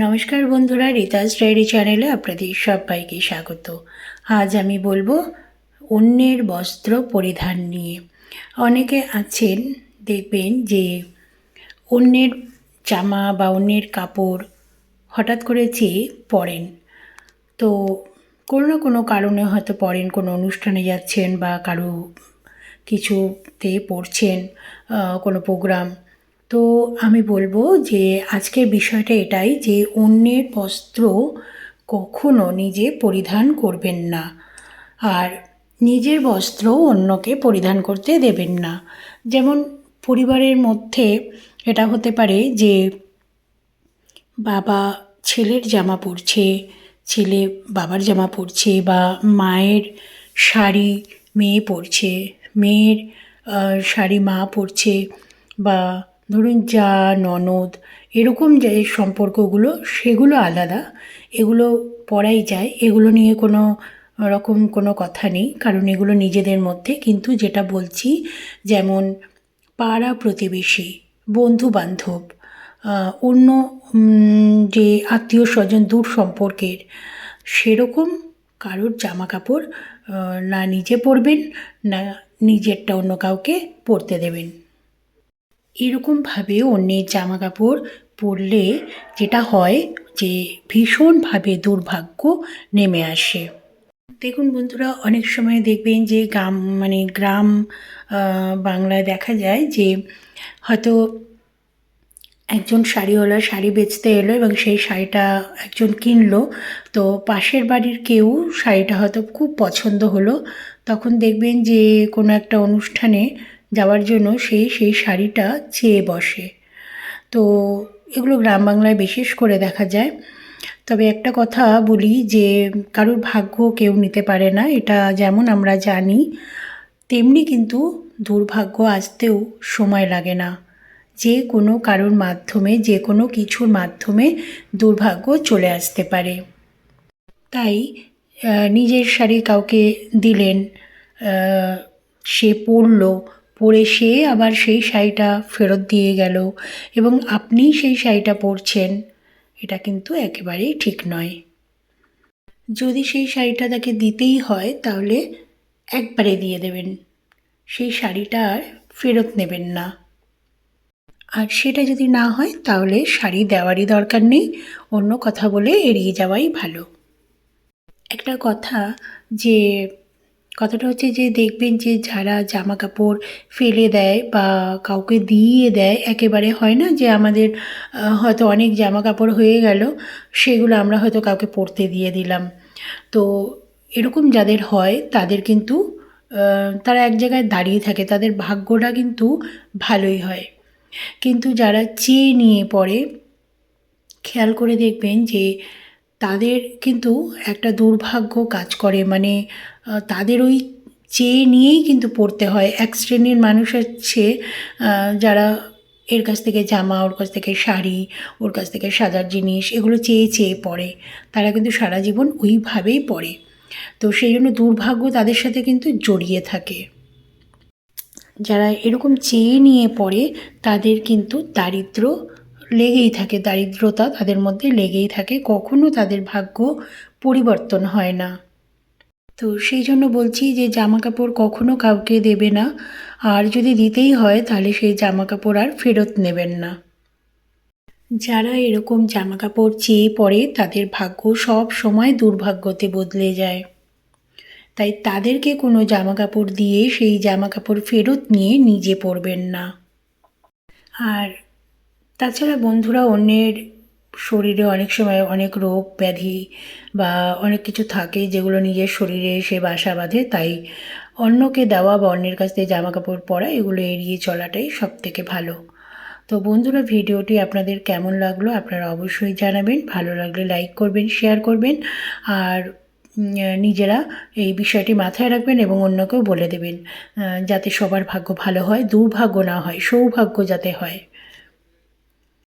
নমস্কার বন্ধুরা, রিতাস ডায়েরি চ্যানেলে আপনাদের সবাইকে স্বাগত। আজ আমি বলব অন্যের বস্ত্র পরিধান নিয়ে। অনেকে আছেন, দেখবেন যে অন্যের জামা বা অন্যের কাপড় হঠাৎ করে চেয়ে পরেন তো কোনো না কোনো কারণে হয়তো পড়েন, কোনো অনুষ্ঠানে যাচ্ছেন বা কারও কিছুতে পড়ছেন কোনো প্রোগ্রাম। তো আমি বলব যে আজকের বিষয়টা এটাই যে অন্যের বস্ত্র কখনো নিজে পরিধান করবেন না। আর নিজের বস্ত্র অন্যকে পরিধান করতে দেবেন না। যেমন পরিবারের মধ্যে এটা হতে পারে যে বাবা ছেলের জামা পরছে, ছেলে বাবার জামা পরছে বা মায়ের শাড়ি মেয়ে পরছে, মেয়ের শাড়ি মা পরছে বা ধরুন যা ননদ, এরকম যে সম্পর্কগুলো, সেগুলো আলাদা। এগুলো পড়াই যায়। এগুলো নিয়ে কোনো রকম কোনো কথা নেই, কারণ এগুলো নিজেদের মধ্যে। কিন্তু যেটা বলছি, যেমন পাড়া প্রতিবেশী বন্ধু বান্ধব অন্য যে আত্মীয় স্বজন দূর সম্পর্কের, সেরকম কারোর জামা কাপড় না নিজে পরবেন, না নিজেরটা অন্য কাউকে পরতে দেবেন। এরকমভাবে অন্যের জামা কাপড় পরলে যেটা হয় যে ভীষণভাবে দুর্ভাগ্য নেমে আসে। দেখুন বন্ধুরা, অনেক সময় দেখবেন যে গ্রাম মানে গ্রাম বাংলায় দেখা যায় যে হয়তো একজন শাড়িওয়ালা শাড়ি বেচতে এলো এবং সেই শাড়িটা একজন কিনলো। তো পাশের বাড়ির কেউ শাড়িটা হয়তো খুব পছন্দ হলো। তখন দেখবেন যে কোনো একটা অনুষ্ঠানে যাওয়ার জন্য সে সেই শাড়িটা চেয়ে বসে। তো এগুলো গ্রাম বাংলায় বিশেষ করে দেখা যায়। তবে একটা কথা বলি যে, কারোর ভাগ্য কেউ নিতে পারে না, এটা যেমন আমরা জানি, তেমনি কিন্তু দুর্ভাগ্য আসতেও সময় লাগে না। যে কোনো কারোর মাধ্যমে, যে কোনো কিছুর মাধ্যমে দুর্ভাগ্য চলে আসতে পারে। তাই নিজের শাড়ি কাউকে দিলেন সে পরলো পরে সে আবার সেই শাড়িটা ফেরত দিয়ে গেল এবং আপনি সেই শাড়িটা পরছেন, এটা কিন্তু একেবারেই ঠিক নয়। যদি সেই শাড়িটা তাকে দিতেই হয়, তাহলে একবারে দিয়ে দেবেন। সেই শাড়িটা আর ফেরত নেবেন না। আর সেটা যদি না হয়, তাহলে শাড়ি দেওয়ারই দরকার নেই, অন্য কথা বলে এড়িয়ে যাওয়াই ভালো। একটা কথা যে কথাটা হচ্ছে যে দেখবেন যে যারা জামা কাপড় ফেলে দেয় বা কাউকে দিয়ে দেয়, একেবারে হয় না যে আমাদের হয়তো অনেক জামা কাপড় হয়ে গেল, সেগুলো আমরা হয়তো কাউকে পরতে দিয়ে দিলাম। তো এরকম যাদের হয়, তাদের কিন্তু তারা এক জায়গায় দাঁড়িয়ে থাকে, তাদের ভাগ্যটা কিন্তু ভালোই হয়। কিন্তু যারা চেয়ে নিয়ে পড়ে, খেয়াল করে দেখবেন যে তাদের কিন্তু একটা দুর্ভাগ্য কাজ করে। মানে তাদের ওই চেয়ে নিয়েই কিন্তু পড়তে হয়। এক শ্রেণির মানুষ হচ্ছে যারা এর কাছ থেকে জামা, ওর কাছ থেকে শাড়ি, ওর কাছ থেকে সাজার জিনিস, এগুলো চেয়ে চেয়ে পড়ে। তারা কিন্তু সারা জীবন ওইভাবেই পড়ে। তো সেই জন্য দুর্ভাগ্য তাদের সাথে কিন্তু জড়িয়ে থাকে। যারা এরকম চেয়ে নিয়ে পড়ে, তাদের কিন্তু দারিদ্র লেগেই থাকে দারিদ্রতা, তাদের মধ্যে লেগেই থাকে, কখনো তাদের ভাগ্য পরিবর্তন হয় না। তো সেই জন্য বলছি যে জামা কাপড় কখনো কাউকে দেবে না, আর যদি দিতেই হয়, তাহলে সেই জামা কাপড় আর ফেরত নেবেন না। যারা এরকম জামা কাপড় চেয়ে পড়ে, তাদের ভাগ্য সব সময় দুর্ভাগ্যতে বদলে যায়। তাই তাদেরকে কোনো জামা কাপড় দিয়ে, সেই জামা কাপড় ফেরত নিয়ে নিজে পরবেন না। আর তাছাড়া বন্ধুরা অন্যের শরীরে অনেক সময় অনেক রোগ, ব্যাধি বা অনেক কিছু থাকে যেগুলো নিজের শরীরে এসে বাসা বাঁধে, তাই অন্যকে দেওয়া বা অন্যের কাছ থেকে জামা কাপড় পরা এগুলো এড়িয়ে চলাটাই সব থেকে ভালো। তো বন্ধুরা, ভিডিওটি আপনাদের কেমন লাগল আপনারা অবশ্যই জানাবেন। ভালো লাগলে লাইক করবেন, শেয়ার করবেন আর নিজেরা এই বিষয়টি মাথায় রাখবেন এবং অন্যকেও বলে দেবেন যাতে সবার ভাগ্য ভালো হয়, দুর্ভাগ্য না হয়, সৌভাগ্য যাতে হয়।